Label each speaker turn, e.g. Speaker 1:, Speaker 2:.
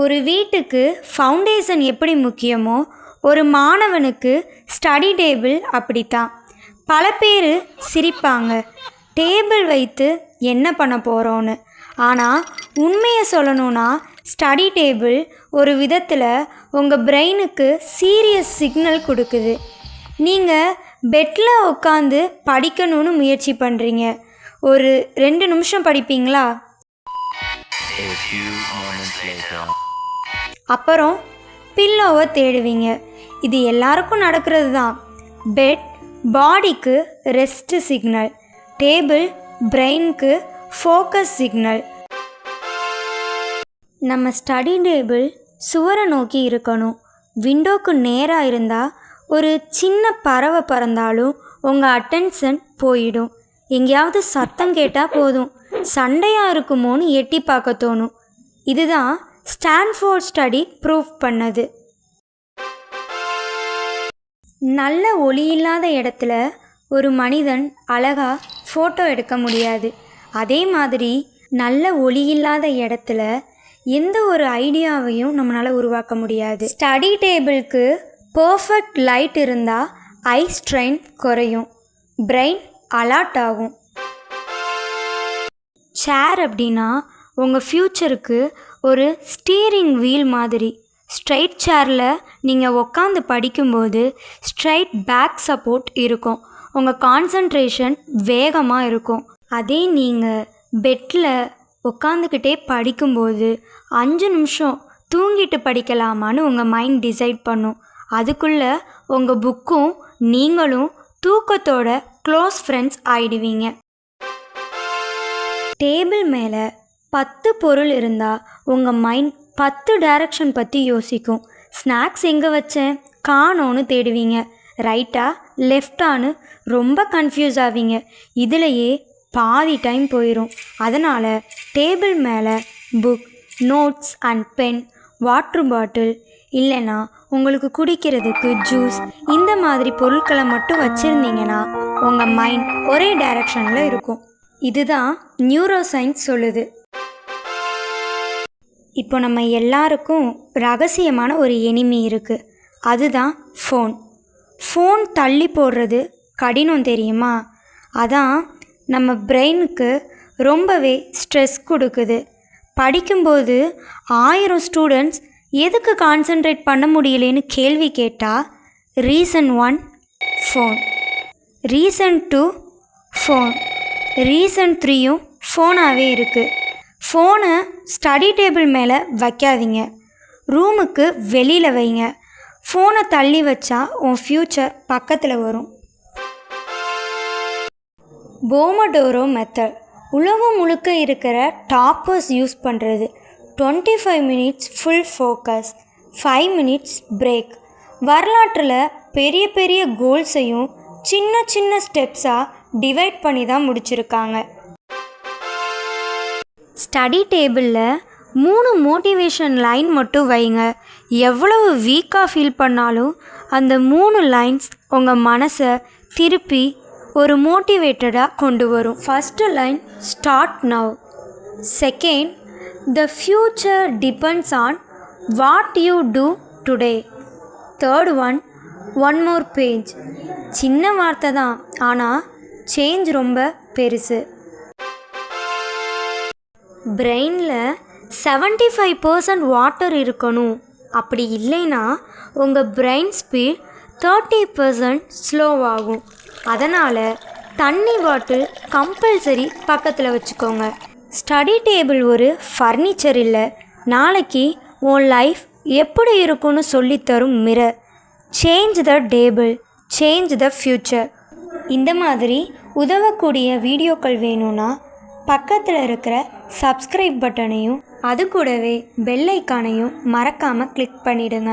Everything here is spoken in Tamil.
Speaker 1: ஒரு வீட்டுக்கு ஃபவுண்டேஷன் எப்படி முக்கியமோ ஒரு மாணவனுக்கு ஸ்டடி டேபிள் அப்படித்தான். பல பேர் சிரிப்பாங்க. டேபிள் வைத்து என்ன பண்ண போகிறோன்னு ஆனால் உண்மையை சொல்லணும்னா ஸ்டடி டேபிள் ஒரு விதத்தில் உங்கள் பிரெயினுக்கு சீரியஸ் சிக்னல் கொடுக்குது. நீங்கள் பெட்டில் உட்காந்து படிக்கணும்னு முயற்சி பண்ணுறீங்க ஒரு ரெண்டு நிமிஷம் படிப்பீங்களா?
Speaker 2: A few moments later.
Speaker 1: அப்புறம் பில்லோவை தேடுவீங்க. இது எல்லாருக்கும் நடக்கிறது தான் பெட் பாடிக்கு ரெஸ்ட் சிக்னல் டேபிள் பிரெயினுக்கு ஃபோக்கஸ் சிக்னல் நம்ம ஸ்டடி டேபிள் சுவரை நோக்கி இருக்கணும். விண்டோக்கு நேராக இருந்தால் ஒரு சின்ன பறவை பறந்தாலும் உங்கள் அட்டென்ஷன் போயிடும். எங்கேயாவது சத்தம் கேட்டால் போதும். சண்டையாக இருக்குமோன்னு எட்டி பார்க்க தோணும். இதுதான் ஸ்டான்ஃபோர்ட் ஸ்டடி ப்ரூவ் பண்ணது. நல்ல ஒளி இல்லாத இடத்துல ஒரு மனிதன் அழகாக ஃபோட்டோ எடுக்க முடியாது. அதே மாதிரி நல்ல ஒளி இல்லாத இடத்துல எந்த ஒரு ஐடியாவையும் நம்மளால் உருவாக்க முடியாது. ஸ்டடி டேபிளுக்கு பர்ஃபெக்ட் லைட் இருந்தால் ஐ ஸ்ட்ரெயின் குறையும். பிரெயின் அலர்ட் ஆகும். சேர் அப்படின்னா உங்கள் ஃப்யூச்சருக்கு ஒரு ஸ்டீரிங் வீல் மாதிரி. ஸ்ட்ரைட் சேரில் நீங்கள் உக்காந்து படிக்கும்போது ஸ்ட்ரைட் பேக் சப்போர்ட் இருக்கும். உங்கள் கான்சன்ட்ரேஷன் வேகமாக இருக்கும். அதே நீங்கள் பெட்டில் உட்காந்துக்கிட்டே படிக்கும்போது அஞ்சு நிமிஷம் தூங்கிட்டு படிக்கலாமான்னு உங்கள் மைண்ட் டிசைட் பண்ணும். அதுக்குள்ளே உங்கள் புக்கும் நீங்களும் தூக்கத்தோட க்ளோஸ் ஃப்ரெண்ட்ஸ் ஆயிடுவீங்க. டேபிள் மேலே பத்து பொருள் இருந்தால் உங்கள் மைண்ட் பத்து டைரக்ஷன் பற்றி யோசிக்கும். ஸ்நாக்ஸ் எங்கே வச்சேன்? காணோன்னு தேடுவீங்க. ரைட்டா லெஃப்டான்னு ரொம்ப கன்ஃபியூஸ் ஆவீங்க. இதிலையே பாதி டைம் போயிடும் அதனால் டேபிள் மேலே book notes and pen water bottle இல்லைன்னா உங்களுக்கு குடிக்கிறதுக்கு ஜூஸ் இந்த மாதிரி பொருட்களை மட்டும் வச்சுருந்தீங்கன்னா உங்கள் மைண்ட் ஒரே டைரக்ஷனில் இருக்கும். இதுதான் நியூரோ சயின்ஸ் சொல்லுது. இப்போ நம்ம எல்லாருக்கும் ரகசியமான ஒரு எனிமி இருக்குது அதுதான் ஃபோன் ஃபோன் தள்ளி போடுறது கடினம் தெரியுமா? அதான் நம்ம பிரெயினுக்கு ரொம்பவே ஸ்ட்ரெஸ் கொடுக்குது. படிக்கும்போது ஆயிரம் ஸ்டூடெண்ட்ஸ் எதுக்கு கான்சென்ட்ரேட் பண்ண முடியலேன்னு கேள்வி கேட்டால் reason one phone reason two phone reason த்ரீயும் ஃபோனாகவே இருக்குது ஃபோனை ஸ்டடி டேபிள் மேலே வைக்காதீங்க. ரூமுக்கு வெளியில் வைங்க. ஃபோனை தள்ளி வச்சா உன் ஃப்யூச்சர் பக்கத்தில் வரும். போமடோரோ மெத்தட் உலகம் முழுக்க இருக்கிற டாப்பர்ஸ் யூஸ் பண்ணுறது twenty five minutes full focus five minutes break வரலாற்றில் பெரிய பெரிய கோல்ஸையும் சின்ன சின்ன ஸ்டெப்ஸாக டிவைட் பண்ணி தான் முடிச்சிருக்காங்க. ஸ்டடி டேபிளில் மூணு மோட்டிவேஷன் லைன் மட்டும் வைங்க. எவ்வளவு வீக்காக ஃபீல் பண்ணாலும் அந்த மூணு லைன்ஸ் உங்கள் மனசை திருப்பி ஒரு மோட்டிவேட்டடாக கொண்டு வரும். First line start now second the future depends on what you do today third one one more page சின்ன வார்த்தை தான் ஆனால் சேஞ்ச் ரொம்ப பெருசு. பிரெயினில் செவன்ட்டி ஃபைவ் பர்சன்ட் வாட்டர் இருக்கணும். அப்படி இல்லைன்னா உங்கள் பிரெயின் ஸ்பீட் தேர்ட்டி பர்சன்ட் ஸ்லோவாகும் அதனால் தண்ணி பாட்டில் கம்பல்சரி பக்கத்தில் வச்சுக்கோங்க. ஸ்டடி டேபிள் ஒரு ஃபர்னிச்சர் இல்லை. நாளைக்கு உன் லைஃப் எப்படி இருக்கும்னு சொல்லித்தரும் mirror change the table change the future இந்த மாதிரி உதவக்கூடிய வீடியோக்கள் வேணும்னா பக்கத்தில் இருக்கிற சப்ஸ்கிரைப் பட்டனையும் அது கூடவே பெல் ஐக்கானையும் மறக்காமல் கிளிக் பண்ணிடுங்க.